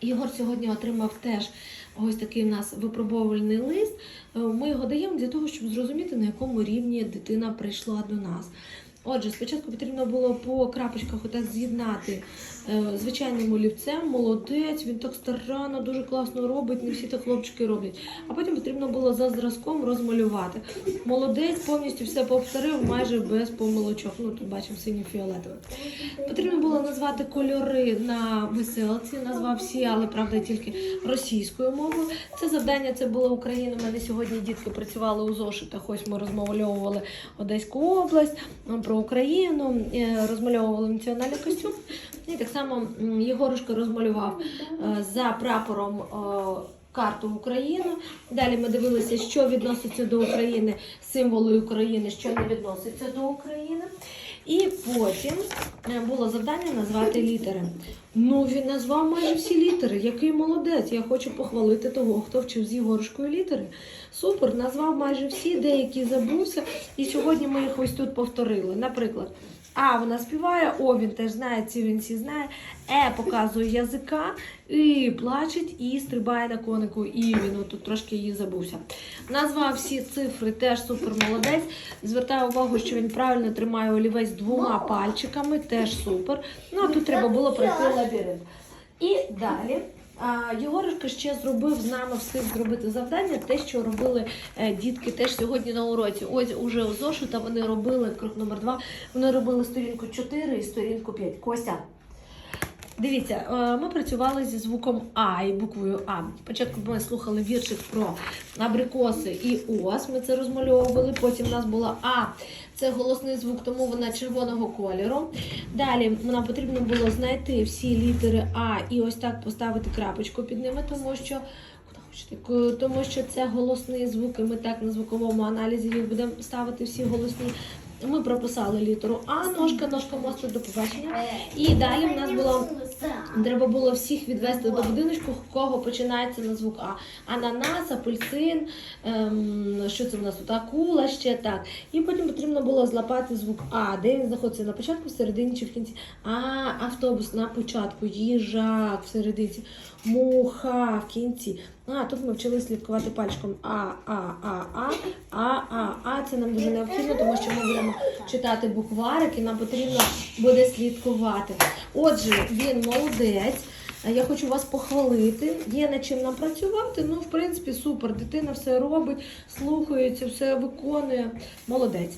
Єгор сьогодні отримав теж ось такий у нас випробовувальний лист. Е, Ми його даємо для того, щоб зрозуміти, на якому рівні дитина прийшла до нас. Отже, спочатку потрібно було по крапочках отак з'єднати е, звичайним олівцем. Молодець, він так старанно, дуже класно робить, не всі так хлопчики роблять. А потім потрібно було за зразком розмалювати. Молодець повністю все повторив майже без помилочок. Ну тут бачимо синьо фіолетове. Потрібно назвати кольори на веселці, назвав всі, але правда тільки російською мовою. Це завдання це було Україна. У мене сьогодні дітки працювали у зошитах. Ось ми розмальовували Одеську область про Україну, е, розмальовували національний костюм. І так само Єгорушка розмалював е, за прапором. Карту України. Далі ми дивилися, що відноситься до України, символи України, що не відноситься до України. І потім е, було завдання назвати літери. Ну, він назвав майже всі літери. Який молодець. Я хочу похвалити того, хто вчив з Єгорушкою літери. Супер, назвав майже всі, деякі забувся. І сьогодні ми їх ось тут повторили. Наприклад, А вона співає, О, він теж знає, ці він всі знає. Е показує язика, і плачеть, і стрибає на конику. І він тут трошки її забувся. Назвав всі цифри, теж супер молодець. Звертаю увагу, що він правильно тримає олівець двома пальчиками, теж супер. Ну а тут треба було пройти лабіринт. І далі. А, Єгорушка ще зробив з нами встиг зробити завдання, те, що робили е, дітки теж сьогодні на уроці. Ось уже у зошита вони робили крок номер два. Вони робили сторінку 4 і сторінку 5. Костя. Дивіться, е, ми працювали зі звуком А і буквою А. Спочатку ми слухали віршик про абрикоси і ос. Ми це розмальовували. Потім в нас була А. Це голосний звук, тому вона червоного кольору. Далі нам потрібно було знайти всі літери А і ось так поставити крапочку під ними, тому що. Тому що це голосний звук, і ми так на звуковому аналізі їх будемо ставити всі голосні. Ми прописали літеру А, ножка, ножка мосту, до побачення. І далі в нас було Треба було всіх відвести до будиночку, в кого починається на звук А. Ананас, апельсин, ем, що це в нас тут? Акула ще так. І потім потрібно було злапати звук А, де він знаходиться на початку, всередині чи в кінці. А, автобус на початку, їжак всередині, муха в кінці. А, тут ми вчили слідкувати пальчиком А, А, А, А, А, А, А. Це нам дуже необхідно, тому що ми читати букварик і нам потрібно буде слідкувати. Отже, він молодець. Я хочу вас похвалити. Є над чим нам працювати. Ну, в принципі, супер. Дитина все робить, слухається, все виконує. Молодець.